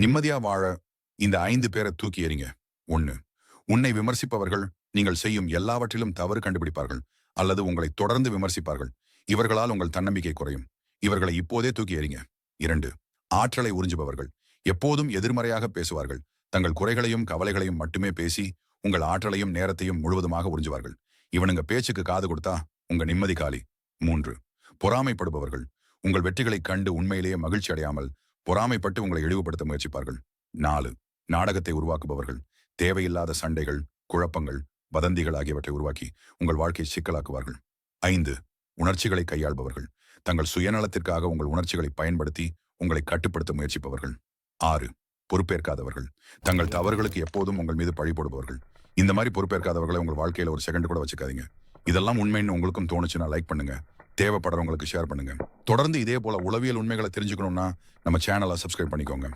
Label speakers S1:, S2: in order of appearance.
S1: நிம்மதியா வாழ இந்த ஐந்து பேரை தூக்கி எறிங்க. ஒன்னு உன்னை விமர்சிப்பவர்கள் நீங்கள் செய்யும் எல்லாவற்றிலும் தவறு கண்டுபிடிப்பார்கள் அல்லது உங்களை தொடர்ந்து விமர்சிப்பார்கள். இவர்களால் உங்கள் தன்னம்பிக்கை குறையும். இவர்களை இப்போதே தூக்கி எறிங்க. இரண்டு ஆற்றலை உறிஞ்சுபவர்கள். எப்போதும் எதிர்மறையாக பேசுவார்கள். தங்கள் குறைகளையும் கவலைகளையும் மட்டுமே பேசி உங்கள் ஆற்றலையும் நேரத்தையும் முழுவதுமாக உறிஞ்சுவார்கள். இவனுங்க பேச்சுக்கு காது கொடுத்தா உங்க நிம்மதி காலி. மூன்று பொறாமைப்படுபவர்கள். உங்கள் வெற்றிகளைக் கண்டு உண்மையிலேயே மகிழ்ச்சி அடையாமல் பொறாமைப்பட்டு உங்களை இழிவுபடுத்த முயற்சிப்பார்கள். நாலு நாடகத்தை உருவாக்குபவர்கள் தேவையில்லாத சண்டைகள் குழப்பங்கள் வதந்திகள் ஆகியவற்றை உருவாக்கி உங்கள் வாழ்க்கையை சிக்கலாக்குவார்கள். ஐந்து உணர்ச்சிகளை கையாள்பவர்கள். தங்கள் சுயநலத்திற்காக உங்கள் உணர்ச்சிகளை பயன்படுத்தி உங்களை கட்டுப்படுத்த முயற்சிப்பவர்கள். ஆறு பொறுப்பேற்காதவர்கள். தங்கள் தவறுகளுக்கு எப்போதும் உங்கள் மீது பழி போடுபவர்கள். இந்த மாதிரி பொறுப்பேற்காதவர்களை உங்கள் வாழ்க்கையில் ஒரு செகண்ட் கூட வச்சுக்காதீங்க. இதெல்லாம் உண்மைன்னு உங்களுக்கும் தோணுச்சுன்னா லைக் பண்ணுங்க. தேவைப்படுறவங்களுக்கு ஷேர் பண்ணுங்க. தொடர்ந்து இதே போல உளவியல் உண்மைகளை தெரிஞ்சுக்கணும்னா நம்ம சேனலை சப்ஸ்கிரைப் பண்ணிக்கோங்க.